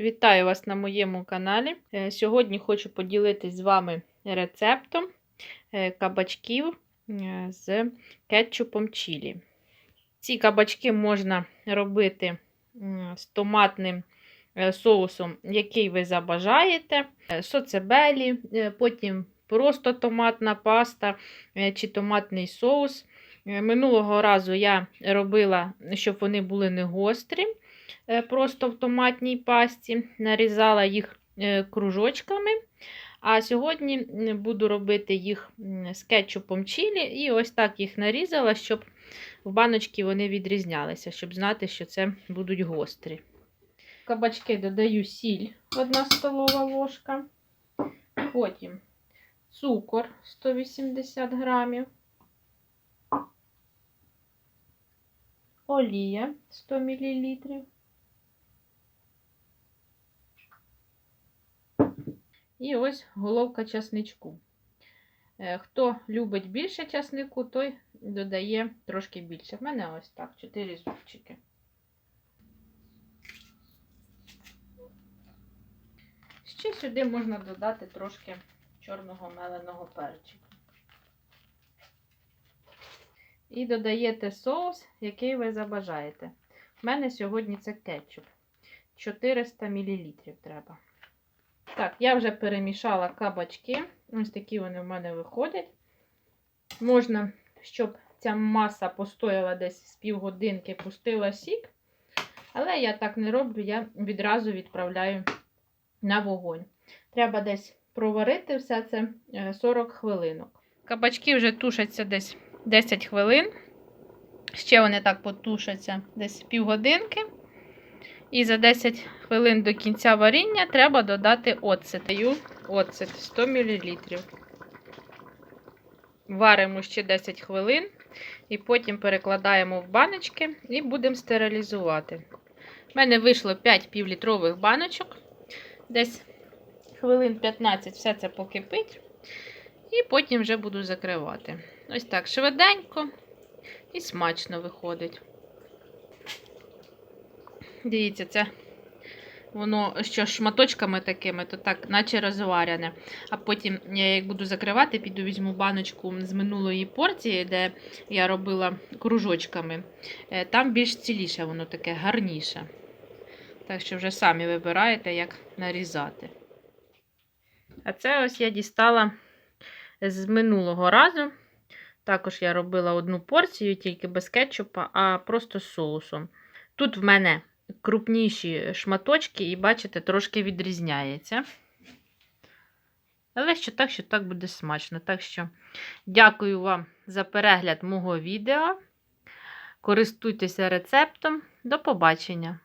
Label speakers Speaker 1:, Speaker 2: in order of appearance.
Speaker 1: Вітаю вас на моєму каналі. Е, Сьогодні хочу поділитись з вами рецептом е, кабачків е, з кетчупом чілі. Ці кабачки можна робити з томатним соусом, який ви забажаєте, соцебелі, потім просто томатна паста чи томатний соус. Минулого разу я робила, щоб вони були не гострі просто в томатній пасті, нарізала їх е, кружочками. А сьогодні буду робити їх з кетчупом чилі, і ось так їх нарізала, щоб в баночки вони відрізнялися, щоб знати, що це будуть гострі. Кабачки додаю сіль 1 столова ложка, потім цукор 180 грамів, олія 100 мл. І ось головка часничку. Е, Хто любить більше часнику, той додає трошки більше. В мене ось так, 4 зубчики. Ще сюди можна додати трошки чорного меленого перчику. І додаєте соус, який ви забажаєте. У мене сьогодні це кетчуп. 400 мл треба. Так, я вже перемішала кабачки. Ось такі вони в мене виходять. Можна, щоб ця маса постояла десь з півгодинки, пустила сік. Але я так не роблю, я відразу відправляю на вогонь. Треба десь проварити все це е, 40 хвилинок. Кабачки вже тушаться десь 10 хвилин. Ще вони так потушаться десь півгодинки. І за 10 хвилин до кінця варіння треба додати оцет. Даю оцет 100 мл. Варимо ще 10 хвилин і потім перекладаємо в баночки і будемо стерилізувати. У мене вийшло 5 півлітрових баночок. Десь хвилин 15 все це покипить. І потім вже буду закривати. Ось так швиденько і смачно виходить. Дивіться, це воно що шматочками такими, то так, наче розварене. А потім, я як буду закривати, піду візьму баночку з минулої порції, де я робила кружочками. Е, Там більш ціліше, воно таке гарніше. Так що вже самі вибираєте, як нарізати. А це ось я дістала з минулого разу. Також я робила одну порцію, тільки без кетчупа, а просто з соусом. Тут в мене крупніші шматочки, і, бачите, трошки відрізняється. Але що так, що так буде смачно. Так що дякую вам за перегляд мого відео. Користуйтеся рецептом. До побачення!